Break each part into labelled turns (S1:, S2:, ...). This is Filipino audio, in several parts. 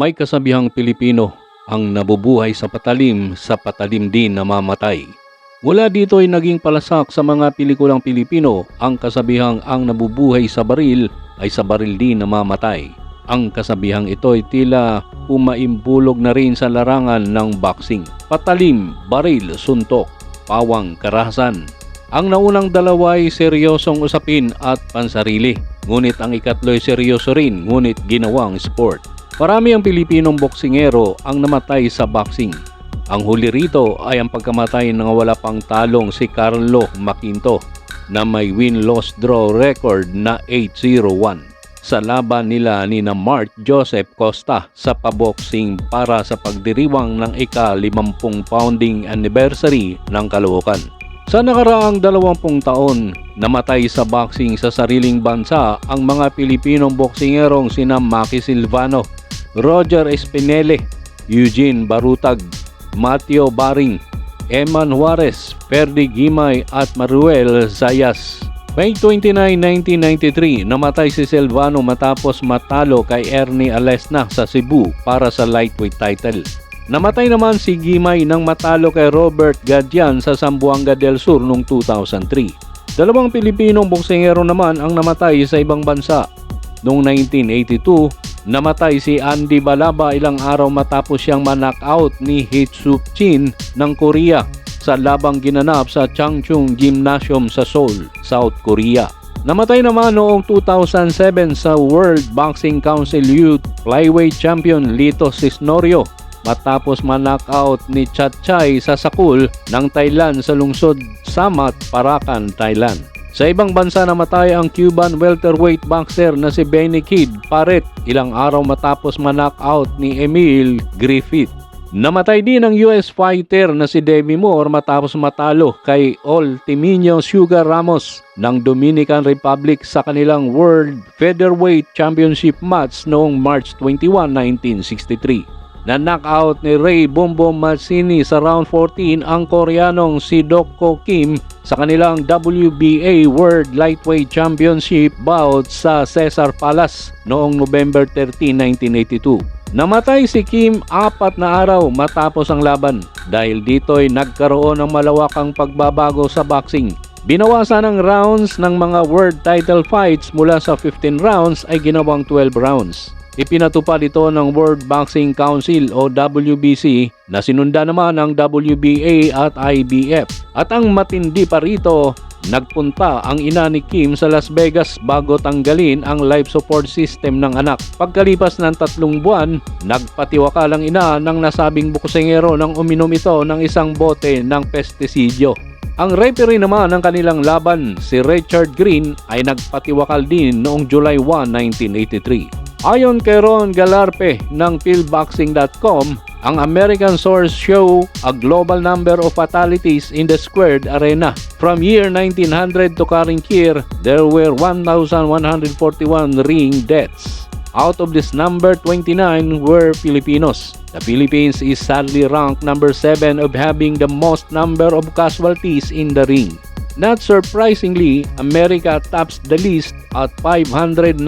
S1: May kasabihang Pilipino, ang nabubuhay sa patalim, sa patalim din namamatay. Mula dito ay naging palasak sa mga pelikulang Pilipino ang kasabihang ang nabubuhay sa baril ay sa baril din namamatay. Ang kasabihang ito ay tila umaimbulog na rin sa larangan ng boxing. Patalim, baril, suntok, pawang, karahasan. Ang naunang dalawa ay seryosong usapin at pansarili. Ngunit ang ikatlo ay seryoso rin, ngunit ginawang sport. Marami ang Pilipinong boksingero ang namatay sa boxing. Ang huli rito ay ang pagkamatay ng wala pang talong si Carlo Maquinto na may win-loss draw record na 8-0-1 sa laban nila ni na Mark Joseph Costa sa paboxing para sa pagdiriwang ng ika-50 pounding anniversary ng Caloocan. Sa nakaraang 20 taon, namatay sa boxing sa sariling bansa ang mga Pilipinong boksingerong sina Maki Silvano, Roger Espinele, Eugene Barutag, Mateo Baring, Eman Juarez, Ferdi Gimay at Maruel Zayas. May 29, 1993, namatay si Silvano matapos matalo kay Ernie Alesna sa Cebu para sa lightweight title. Namatay naman si Gimay nang matalo kay Robert Gadian sa Zamboanga del Sur noong 2003. Dalawang Pilipinong boksingero naman ang namatay sa ibang bansa. Noong 1982, namatay si Andy Balaba ilang araw matapos siyang ma-knockout ni Sup Chin ng Korea sa labang ginanap sa Changchung Gymnasium sa Seoul, South Korea. Namatay naman noong 2007 sa World Boxing Council Youth Flyweight Champion Lito Cisnorio matapos ma-knockout ni Chat Chai sa Sakul ng Thailand sa lungsod Samat, Parakan, Thailand. Sa ibang bansa namatay ang Cuban welterweight boxer na si Benny Kid Paret ilang araw matapos ma-knockout ni Emil Griffith. Namatay din ang US fighter na si Demi Moore matapos matalo kay Ultiminio Sugar Ramos ng Dominican Republic sa kanilang World Featherweight Championship match noong March 21, 1963 na knockout ni Ray Bombo Massini sa round 14 ang Koreanong si Dokko Kim sa kanilang WBA World Lightweight Championship bout sa Cesar Palace noong November 13, 1982. Namatay si Kim apat na araw matapos ang laban dahil dito ay nagkaroon ng malawakang pagbabago sa boxing. Binawasan ang rounds ng mga world title fights mula sa 15 rounds ay ginawang 12 rounds. Ipinatupad ito ng World Boxing Council o WBC na sinunda naman ng WBA at IBF. At ang matindi pa rito, nagpunta ang ina ni Kim sa Las Vegas bago tanggalin ang life support system ng anak. Pagkalipas ng tatlong buwan, nagpatiwakalang ina ng nasabing bukusengero nang uminom ito ng isang bote ng pestisidyo. Ang referee naman ng kanilang laban, si Richard Green, ay nagpatiwakal din noong July 1, 1983. Ayon kay Ron Galarpe ng PhilBoxing.com, ang American source show a global number of fatalities in the squared arena. From year 1900 to current year, there were 1,141 ring deaths. Out of this number, 29 were Filipinos. The Philippines is sadly ranked number 7 of having the most number of casualties in the ring. Not surprisingly, America tops the list at 590.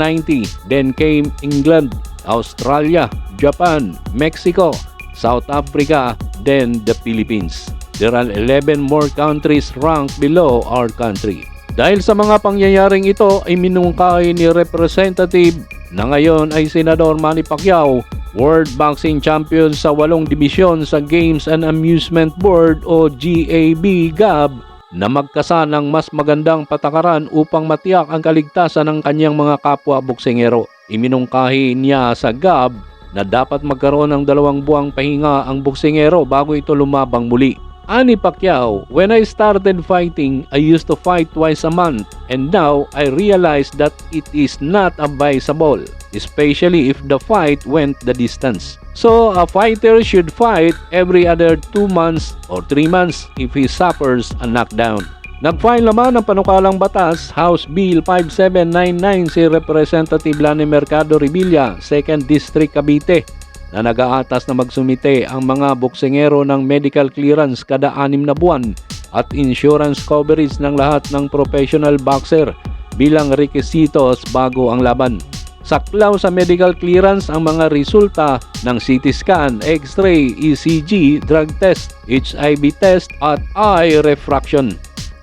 S1: Then came England, Australia, Japan, Mexico, South Africa, then the Philippines. There are 11 more countries ranked below our country. Dahil sa mga pangyayaring ito ay minungkahi ni Representative na ngayon ay Senador Manny Pacquiao, World Boxing Champion sa walong dibisyon sa Games and Amusement Board o GAB-GAB na magkasa ng mas magandang patakaran upang matiyak ang kaligtasan ng kanyang mga kapwa boksingero. Iminungkahi niya sa GAB na dapat magkaroon ng dalawang buwang pahinga ang boksingero bago ito lumabang muli. Ani Pacquiao, when I started fighting, I used to fight twice a month and now I realize that it is not advisable, especially if the fight went the distance. So, a fighter should fight every other 2 months or 3 months if he suffers a knockdown. Nag-file naman ng panukalang batas, House Bill 5799 si Representative Lani Mercado Revilla, 2nd District Cavite, na nag-aatas na magsumite ang mga boksingero ng medical clearance kada anim na buwan at insurance coverage ng lahat ng professional boxer bilang requisitos bago ang laban. Saklaw sa medical clearance ang mga resulta ng CT scan, X-ray, ECG, drug test, HIV test at eye refraction.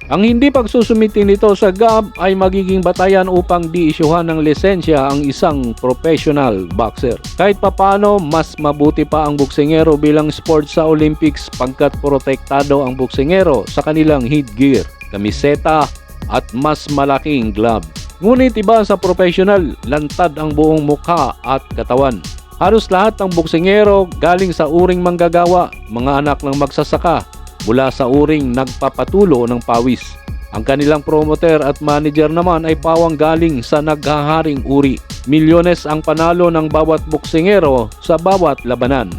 S1: Ang hindi pagsusumiti nito sa GAB ay magiging batayan upang di-isyuhan ng lisensya ang isang professional boxer. Kahit papano, mas mabuti pa ang buksingero bilang sport sa Olympics pagkat protektado ang buksingero sa kanilang headgear, kamiseta at mas malaking glove. Ngunit iba sa professional, lantad ang buong mukha at katawan. Halos lahat ng buksingero galing sa uring manggagawa, mga anak ng magsasaka, mula sa uring nagpapatulo ng pawis. Ang kanilang promoter at manager naman ay pawang galing sa naghaharing uri. Milyones ang panalo ng bawat buksingero sa bawat labanan.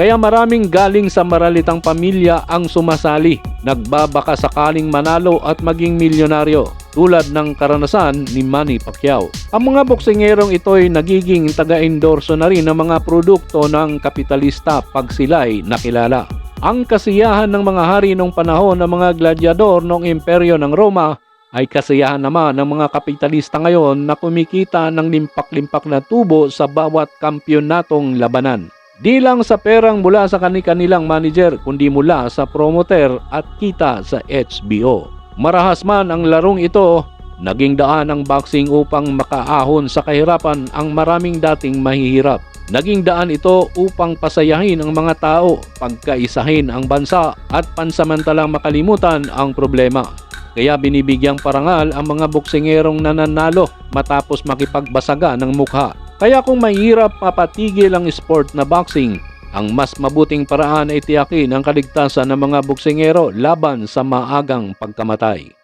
S1: Kaya maraming galing sa maralitang pamilya ang sumasali, nagbabaka sakaling manalo at maging milyonaryo tulad ng karanasan ni Manny Pacquiao. Ang mga boksingerong ito ay nagiging taga-endorso na rin ng mga produkto ng kapitalista pag sila'y nakilala. Ang kasiyahan ng mga hari nung panahon ng mga gladyador noong imperyo ng Roma ay kasiyahan naman ng mga kapitalista ngayon na kumikita ng limpak-limpak na tubo sa bawat kampyonatong labanan. Di lang sa perang mula sa kanilang manager kundi mula sa promoter at kita sa HBO. Marahas man ang larong ito, naging daan ang boxing upang makaahon sa kahirapan ang maraming dating mahihirap. Naging daan ito upang pasayahin ang mga tao, pagkaisahin ang bansa at pansamantalang makalimutan ang problema. Kaya binibigyang parangal ang mga boksingerong nananalo matapos makipagbasaga ng mukha. Kaya kung mahirap mapatigil ang sport na boxing, ang mas mabuting paraan ay tiyakin ang kaligtasan ng mga boksingero laban sa maagang pagkamatay.